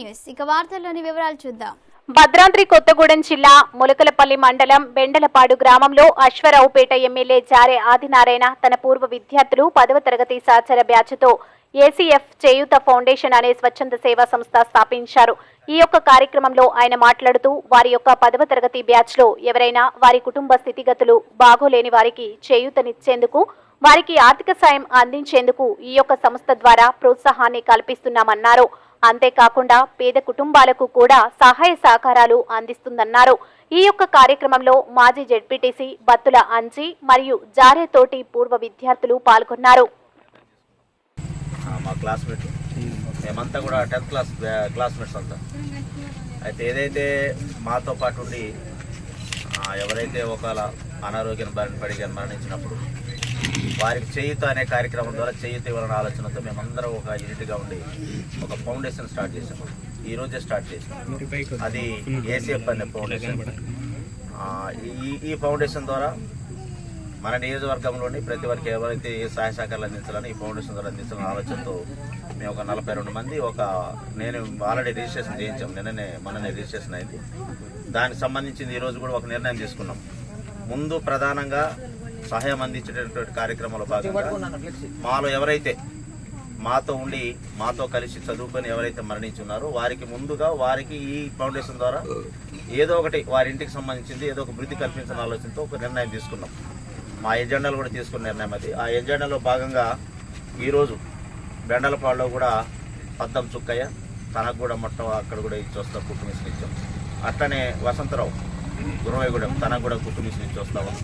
News. ఇక వార్తల్లోని వివరాలు చూద్దాం. భద్రాద్రి కొత్తగూడెం జిల్లా ములకలపల్లి మండలం బెండలపాడు గ్రామంలో అశ్వరావుపేట ఎమ్మెల్యే జారే ఆదినారాయణ తన పూర్వ విద్యార్థులు పదవ తరగతి సహచర బ్యాచ్తో ఏసీఎఫ్ చేయూత ఫౌండేషన్ అనే స్వచ్ఛంద సేవా సంస్థ స్థాపించారు. ఈ యొక్క కార్యక్రమంలో ఆయన మాట్లాడుతూ వారి యొక్క పదవ తరగతి బ్యాచ్లో ఎవరైనా వారి కుటుంబ స్థితిగతులు బాగోలేని వారికి చేయూతనిచ్చేందుకు వారికి ఆర్థిక సాయం అందించేందుకు ఈ యొక్క సంస్థ ద్వారా ప్రోత్సాహాన్ని కల్పిస్తున్నామన్నారు. అంతేకాకుండా పేద కుటుంబాలకు కూడా సహాయ సహకారాలు అందిస్తుందన్నారు. ఈ యొక్క కార్యక్రమంలో మాజీ జెడ్పీటీసీ బత్తుల అంజీ మరియు జారేతోటి పూర్వ విద్యార్థులు పాల్గొన్నారు. మా క్లాస్మేట్. మేమంతా కూడా టెన్త్ క్లాస్ క్లాస్మేట్స్ అంతా. అయితే ఏదైతే మాతో పాటు ఉండి ఎవరైతే ఒకవేళ అనారోగ్యం బారిన పడి మరణించినప్పుడు వారికి చేయుత అనే కార్యక్రమం ద్వారా చేయుత ఇవ్వాలనే ఆలోచనతో మేమందరం ఒక యూనిట్గా ఉండి ఒక ఫౌండేషన్ స్టార్ట్ చేసాము ఈ రోజే స్టార్ట్ చేసాం అది ఏసీఎఫ్ అనే ఫౌండేషన్ ఈ ఈ ఫౌండేషన్ ద్వారా మన నియోజకవర్గంలోని ప్రతి వారికి ఎవరైతే ఏ సహాయ సహకారాలు అందించాలని ఈ ఫౌండేషన్ ద్వారా అందించాలని ఆలోచనతో మేము ఒక నలభై రెండు మంది ఒక నేను ఆల్రెడీ రిజిస్ట్రేషన్ చేయించాం. నిన్ననే మననే రిజిస్ట్రేషన్ అయింది. దానికి సంబంధించింది ఈరోజు కూడా ఒక నిర్ణయం తీసుకున్నాం. ముందు ప్రధానంగా సహాయం అందించేటటువంటి కార్యక్రమంలో భాగంగా మాలో ఎవరైతే మాతో ఉండి మాతో కలిసి చదువుకొని ఎవరైతే మరణించున్నారో వారికి ముందుగా వారికి ఈ ఫౌండేషన్ ద్వారా ఏదో ఒకటి వారి ఇంటికి సంబంధించింది ఏదో ఒక వృద్ధి కల్పించిన ఆలోచనతో ఒక నిర్ణయం తీసుకున్నాం. మా ఎజెండాలు కూడా తీసుకున్న నిర్ణయం అది. ఆ ఎజెండాలో భాగంగా ఈరోజు బెండలపాడులో కూడా పద్దం చుక్కయ్య తనకు కూడా మొత్తం అక్కడ కూడా ఇచ్చి వస్తా మిషన్ ఇచ్చాం. అట్లనే వసంతరావు గురవైగూడెం తనకు కూడా కుట్టు మిషన్ ఇచ్చి వస్తా ఉన్నాం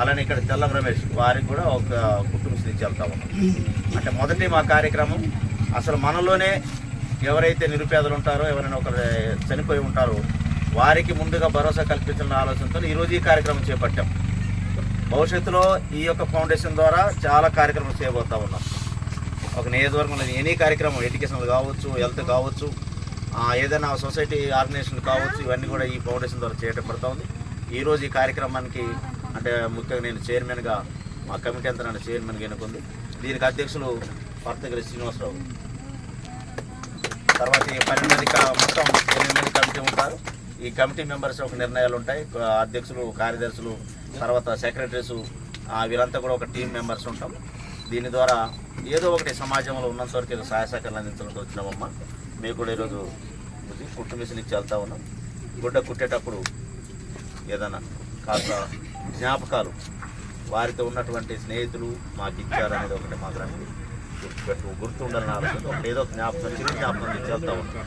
అలానే ఇక్కడ తెల్లం రమేష్ వారికి కూడా ఒక కుట్టు మిషన్ ఇచ్చి వెళ్తా ఉన్నాం అంటే మొదటి మా కార్యక్రమం. అసలు మనలోనే ఎవరైతే నిరుపేదలు ఉంటారో ఎవరైనా ఒకరు చనిపోయి ఉంటారో వారికి ముందుగా భరోసా కల్పించిన ఆలోచనతో ఈరోజు ఈ కార్యక్రమం చేపట్టాం. భవిష్యత్తులో ఈ యొక్క ఫౌండేషన్ ద్వారా చాలా కార్యక్రమాలు చేయబోతా ఉన్నాం. ఒక నియోజకవర్గంలో ఎనీ కార్యక్రమం ఎడ్యుకేషన్ కావచ్చు హెల్త్ కావచ్చు ఏదైనా సొసైటీ ఆర్గనైజేషన్ కావచ్చు ఇవన్నీ కూడా ఈ ఫౌండేషన్ ద్వారా చేయటం పడుతూ ఉంది. ఈరోజు ఈ కార్యక్రమానికి అంటే ముఖ్యంగా నేను చైర్మన్గా మా కమిటీ అంతా నన్ను చైర్మన్గా ఎన్నుకుంది. దీనికి అధ్యక్షులు వర్తగిరి శ్రీనివాసరావు. తర్వాత ఈ పన్నెండు మంది మొత్తం ఎనిమిది మంది కమిటీ ఉంటారు. ఈ కమిటీ మెంబర్స్ ఒక నిర్ణయాలు ఉంటాయి. అధ్యక్షులు కార్యదర్శులు తర్వాత సెక్రటరీస్ వీరంతా కూడా ఒక టీం మెంబర్స్ ఉంటాం. దీని ద్వారా ఏదో ఒకటి సమాజంలో ఉన్నంత వరకు ఏదో సహాయ సహకారాలు అందించడానికి వచ్చినామమ్మా. మేము కూడా ఈరోజు కుట్టు మిషన్ ఇచ్చి వెళ్తా ఉన్నాం. గుడ్డ కుట్టేటప్పుడు ఏదైనా కాస్త జ్ఞాపకాలు వారితో ఉన్నటువంటి స్నేహితులు మాకు ఇచ్చారు అనేది ఒకటి మాత్రమే గుర్తుపెట్టు గుర్తుండాలని ఆలోచన. ఒకటి ఏదో జ్ఞాపకం చిన్న జ్ఞాపకం తెచ్చి వెళ్తా ఉన్నాం.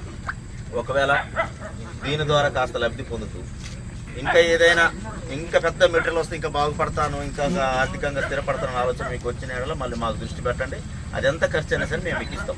ఒకవేళ దీని ద్వారా కాస్త లబ్ధి పొందుతూ ఇంకా ఏదైనా ఇంకా పెద్ద మెటీరియల్ వస్తే ఇంకా బాగుపడతాను ఇంకా ఆర్థికంగా స్థిరపడతాను ఆలోచన మీకు వచ్చిన ఏడలో మళ్ళీ మాకు దృష్టి పెట్టండి. అది ఎంత ఖర్చు అయినా సరే మేము మీకు ఇస్తాం.